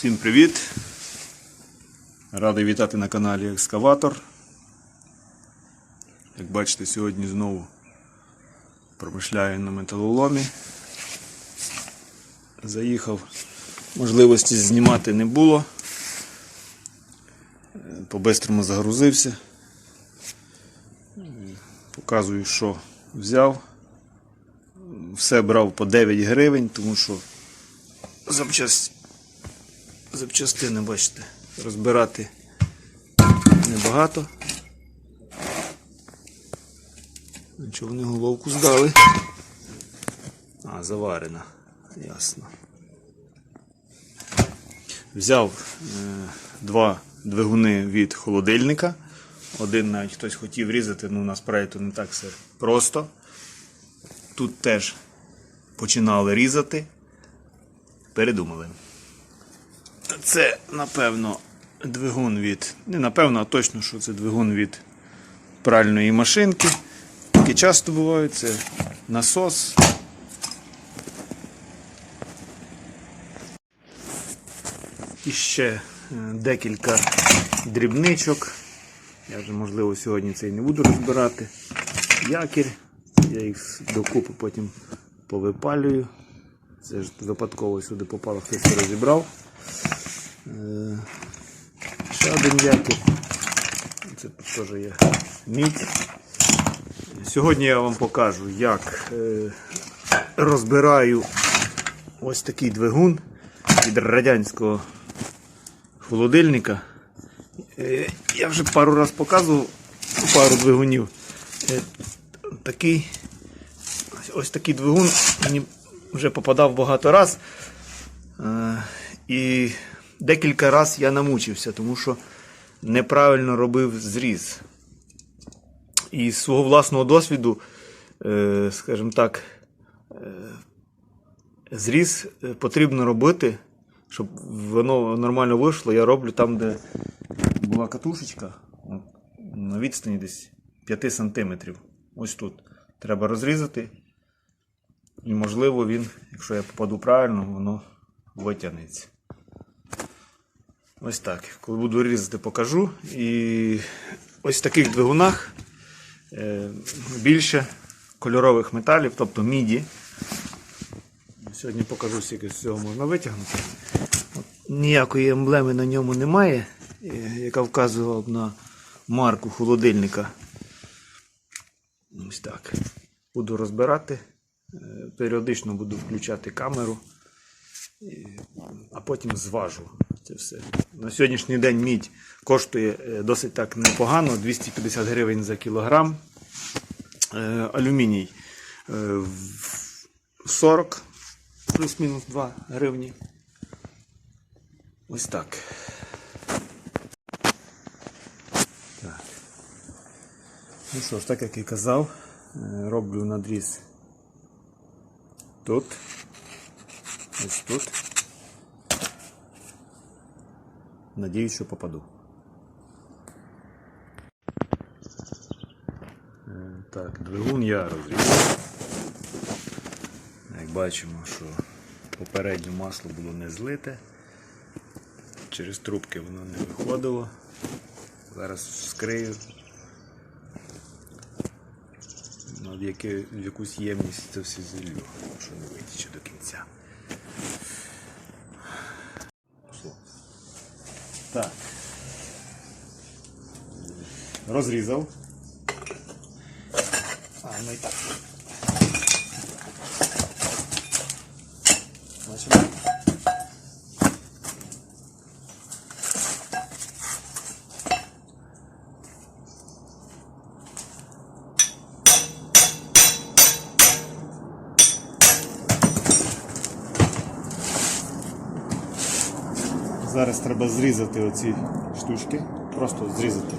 Всім привіт! Радий вітати на каналі Екскаватор. Як бачите, сьогодні знову промишляю на металоломі. Заїхав, можливості знімати не було. По-бистрому загрузився. Показую, що взяв. Все брав по 9 гривень, тому що запчасті запчастини, бачите, розбирати небагато. Нічого вони головку здали. А, заварена. Ясно. Взяв е, два двигуни від холодильника. Один навіть хтось хотів різати, ну насправді то не так все просто. Тут теж починали різати. Передумали. Це, напевно, двигун від. Не напевно, а точно, що це двигун від пральної машинки. Такі часто бувають. Це насос. І ще е, декілька дрібничок. Я вже, можливо, сьогодні цей не буду розбирати. Якір. Я їх докупи потім повипалюю. Це ж випадково сюди попало, хтось розібрав. Е, Ще один якір. Це теж є мідь. Сьогодні я вам покажу, як е, розбираю ось такий двигун від радянського холодильника. Я вже пару раз показував пару двигунів. Е, Такий, ось- такий двигун мені вже попадав багато раз. Е, І декілька разів я намучився, тому що неправильно робив зріз. І з свого власного досвіду, е, скажімо так, зріз потрібно робити, щоб воно нормально вийшло. Я роблю там, де була катушечка, на відстані десь 5 см. Ось тут. Треба розрізати. І можливо він, якщо я попаду правильно, воно витягнеться. Ось так. Коли буду різати, покажу. І ось в таких двигунах е, більше кольорових металів, тобто міді. Сьогодні покажу, скільки з цього можна витягнути. От, ніякої емблеми на ньому немає, яка вказувала на марку холодильника. Ось так. Буду розбирати. Е, Періодично буду включати камеру, а потім зважу це все. На сьогоднішній день мідь коштує е, досить так непогано, 250 гривень за кілограм. Е, Алюміній е, 40 плюс-мінус 2 гривні. Ось. Так. Ну що ж, так як і казав, е, роблю надріз тут, ось тут. Надіюсь, що попаду. Е, Так, двигун я розрізав. Як бачимо, що попереднє масло було не злите. Через трубки воно не виходило. Зараз вскрию. Ну, в, яке, в якусь ємність це все зіллю, що не витіче до кінця. Пішло. Так. Розрізав. А, ну і так. Бачимо? Зараз треба зрізати оці штучки. Просто зрізати.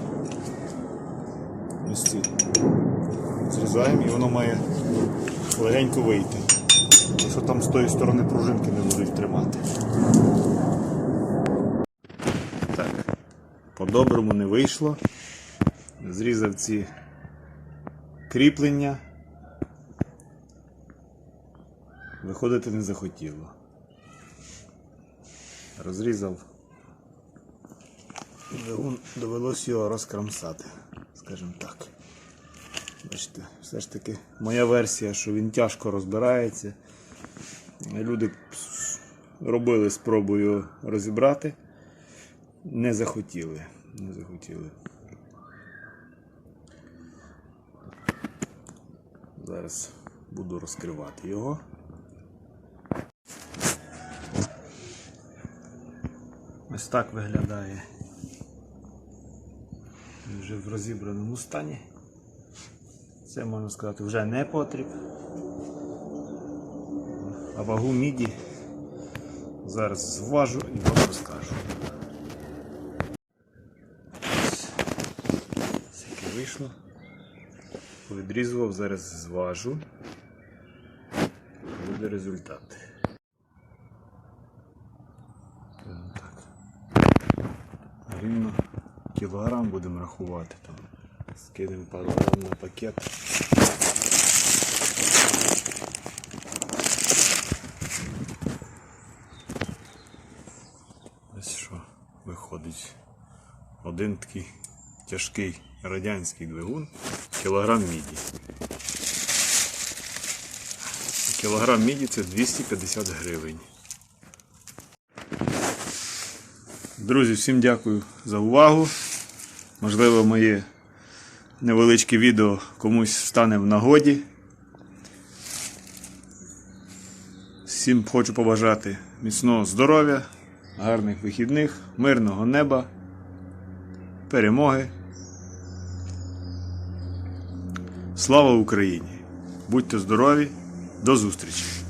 Ось ці. Зрізаємо і воно має легенько вийти. Якщо там з тої сторони пружинки не будуть тримати. Так. По-доброму не вийшло. Зрізав ці кріплення. Виходити не захотіло. Розрізав. Двигун довелось його розкрамсати, скажімо так. Бачите, все ж таки моя версія, що він тяжко розбирається. Люди робили спробу його розібрати. Не захотіли. Не захотіли. Зараз буду розкривати його. Ось так виглядає. Вже в розібраному стані. Це можна сказати вже не потріб. А вагу міді зараз зважу і вам розкажу. Скільки вийшло. Відрізував, зараз зважу. Буде результат. Рівно кілограм будемо рахувати там. Скинемо пару на пакет. Ось що виходить. Один такий тяжкий радянський двигун, кілограм міді. Кілограм міді це 250 гривень. Друзі, всім дякую за увагу. Можливо, моє невеличке відео комусь стане в нагоді. Всім хочу побажати міцного здоров'я, гарних вихідних, мирного неба, перемоги. Слава Україні! Будьте здорові! До зустрічі!